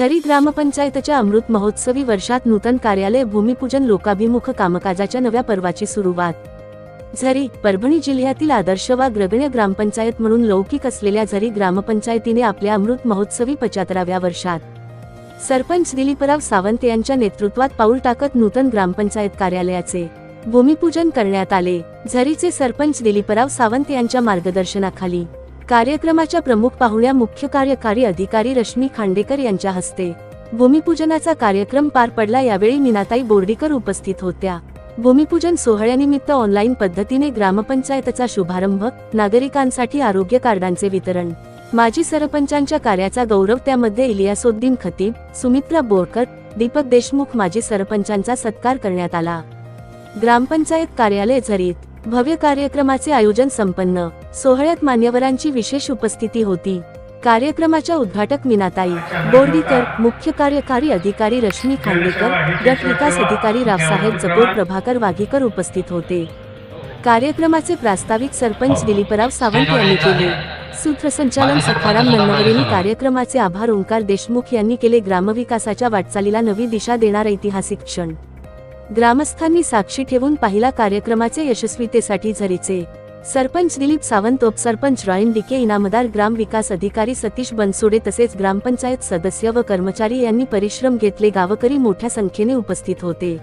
झरी ग्रामपंचायतच्या अमृत महोत्सवी वर्षात नूतन कार्यालय भूमिपूजन लोकाभिमुख कामकाजाच्या नव्या पर्वाची सुरुवात. झरी परभणी जिल्ह्यातील आदर्श वा ग्रगण्य ग्रामपंचायत म्हणून लौकिक असलेल्या झरी ग्रामपंचायतीने आपल्या अमृत महोत्सवी पचाहत्तराव्या वर्षात. सरपंच दिलीपराव सावंत यांच्या नेतृत्वात पाऊल टाकत नूतन ग्रामपंचायत कार्यालयाचे भूमिपूजन करण्यात आले. झरीचे सरपंच दिलीपराव सावंत यांच्या मार्गदर्शनाखाली कार्यक्रमाच्या प्रमुख पाहुण्या मुख्य कार्यकारी अधिकारी रश्मी खांडेकर यांच्या हस्ते. भूमिपूजनाचा कार्यक्रम पार पडला यावेळी मीनाताई बोर्डीकर उपस्थित होत्या. भूमिपूजन सोहळ्यानिमित्त ऑनलाईन पद्धतीने ग्रामपंचायतचा शुभारंभ नागरिकांसाठी आरोग्य कार्डांचे वितरण. माजी सरपंचांच्या कार्याचा गौरव त्यामध्ये इलियासोद्दीन खतीब सुमित्रा बोरकर दीपक देशमुख माजी सरपंचांचा सत्कार करण्यात आला. ग्रामपंचायत कार्यालय झरीत भव्य कार्यक्रमाचे आयोजन संपन्न. सोहळ्यात मान्यवरांची विशेष उपस्थिती होती. कार्यक्रमाच्या उद्घाटक मीनाताई बोर्डीकर मुख्य कार्यकारी अधिकारी रश्मी खांडेकर गट विकास अधिकारी रावसाहेब जपोर प्रभाकर वाघीकर उपस्थित होते. कार्यक्रमाचे प्रास्ताविक सरपंच दिलीपराव सावंत यांनी केले. सूत्रसंचालन सखाराम नन्नवरेंनी कार्यक्रमाचे आभार ओंकार देशमुख यांनी केले. ग्रामविकासाच्या वाटचालीला नवी दिशा देणार ऐतिहासिक क्षण. ग्रामस्थांनी साक्षी ठेवून पाहिला कार्यक्रमाचे यशस्वीतेसाठी झरीचे. सरपंच दिलीप सावंत उपसरपंच रॉयन डिके इनामदार ग्राम विकास अधिकारी सतीश बनसोडे तसेच ग्रामपंचायत सदस्य व कर्मचारी यांनी परिश्रम घेतले गावकरी मोठ्या संख्येने उपस्थित होते.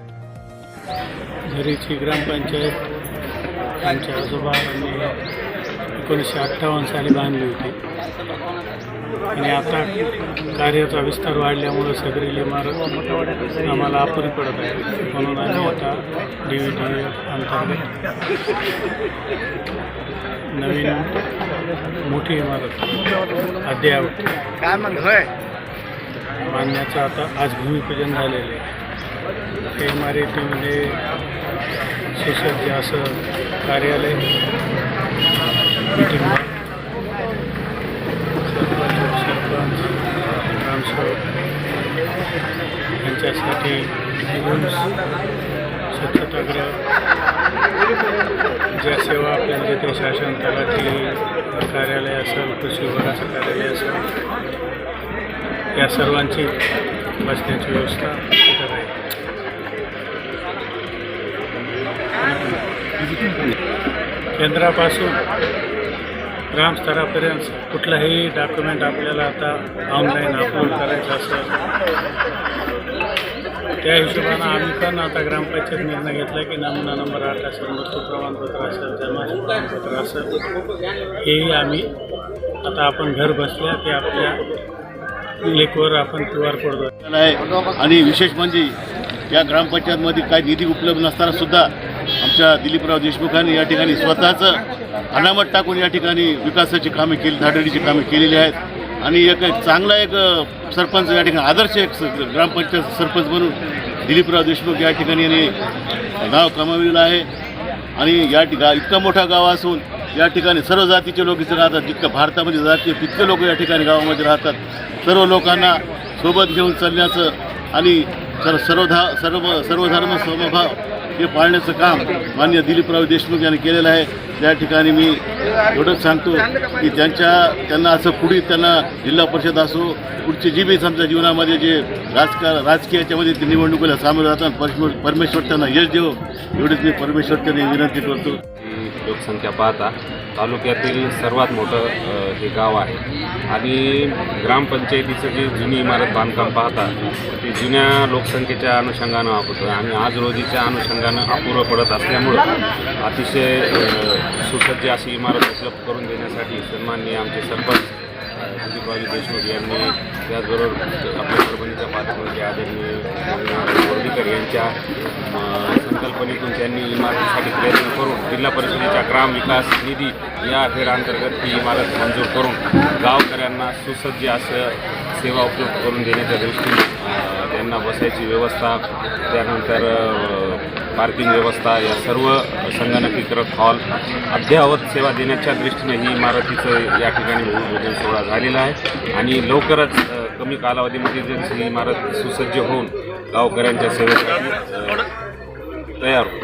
झरीची ग्रामपंचायत आमच्या आजोबा एकोणीसशे अठ्ठावन्न साली बांधली होती. आणि आता कार्याचा विस्तार वाढल्यामुळं सदरील इमारत आम्हाला अपुरी पडत आहे. म्हणून आम्ही आता डी व्ही डी अंतर्गत नवीन मोठी इमारत अद्ययावत बांधण्याचं आता आज भूमिपूजन झालेलं आहे. त्या इमारतीमध्ये सुसज्ज असं कार्यालय यांच्यासाठी रूम्स स्वच्छतागृह ज्या सेवा आपल्या म्हणजे देते शासन तलाठी कार्यालय असेल कृषी विभागाचं कार्यालय असेल या सर्वांची बसण्याची व्यवस्था तिथं आहे. केंद्रापासून ग्रामस्तरापर्यंत कुठलंही डॉक्युमेंट आपल्याला आता ऑनलाईन अपलोड करायचं असेल त्या हिशोबानं आम्ही पण आता ग्रामपंचायत निर्णय घेतला की नमुना नंबर आठ असेल मृत्यू प्रमाणपत्र असेल जन्माचे प्रमाणपत्र असेल हेही आम्ही आता आपण घर बसल्या ते आपल्या लेकवर आपण क्यू आर कोड आहे. आणि विशेष म्हणजे या ग्रामपंचायतमध्ये काही निधी उपलब्ध नसताना सुद्धा अध्यक्ष दिलीपराव देशमुखांनी या ठिकाणी स्वतःचं अनामत टाकून या ठिकाणी विकासाची कामे केली धाडणीची कामे केलेली आहेत. आणि एक चांगला एक सरपंच या ठिकाणी आदर्श एक ग्रामपंचायत सरपंच म्हणून दिलीपराव देशमुख या ठिकाणी यांनी नाव कमावलेलं आहे. आणि या ठिका इतका मोठा गाव असून या ठिकाणी सर्व जातीचे लोक इथे राहतात. जितकं भारतामध्ये जाती तितके लोक या ठिकाणी गावामध्ये राहतात. सर्व लोकांना सोबत घेऊन चालण्याचं आणि सर्व सर्वधा सर्व सर्वधर्म समभाव हे पाळण्याचं काम मान्य दिलीपराव देशमुख यांनी केलेलं आहे. त्या ठिकाणी मी एवढंच सांगतो की त्यांच्या त्यांना असं पुढे त्यांना जिल्हा परिषद असो पुढची जी बी समजा जीवनामध्ये जे राजकार राजकीय याच्यामध्ये ते निवडणुकीला सामोरं जातात परमेश्वर परमेश्वर त्यांना यश देव. एवढीच मी परमेश्वर त्यांनी विनंती करतो. लोकसंख्या पाहता तालुक्यातील सर्वात मोठं हे गाव आहे. आणि ग्रामपंचायतीचं जे जुनी इमारत बांधकाम पाहता ते जुन्या लोकसंख्येच्या अनुषंगानं होतं आणि आज रोजीच्या अनुषंगानं अपुरं पडत असल्यामुळं अतिशय सुसज्ज अशी इमारत उपलब्ध करून देण्यासाठी सन्माननीय आमचे सरपंच दिलीपरावजी देशमुख यांनी त्याचबरोबर आपल्या परभणीच्या पालकमंत्री आदरणीय बोर्डीकर यांच्या संकल्पनेतून त्यांनी इमारतीसाठी प्रयत्न करून जिल्हा परिषदेच्या ग्राम विकास निधी या हेरांतर्गत ही इमारत मंजूर करून गावकऱ्यांना सुसज्ज असं सेवा उपलब्ध करून देण्याच्या दृष्टीने त्यांना बसायची व्यवस्था त्यानंतर पार्किंग व्यवस्था या सर्व संगणकीकृत हॉल अद्ययावत सेवा देण्याच्या दृष्टीने ही इमारतीचं या ठिकाणी भूमिपूजन सोहळा झालेला आहे. आणि लवकरच कमी कालावधीमध्ये जर ही इमारत सुसज्ज होऊन गावकऱ्यांच्या सेवेसाठी तयार होईल.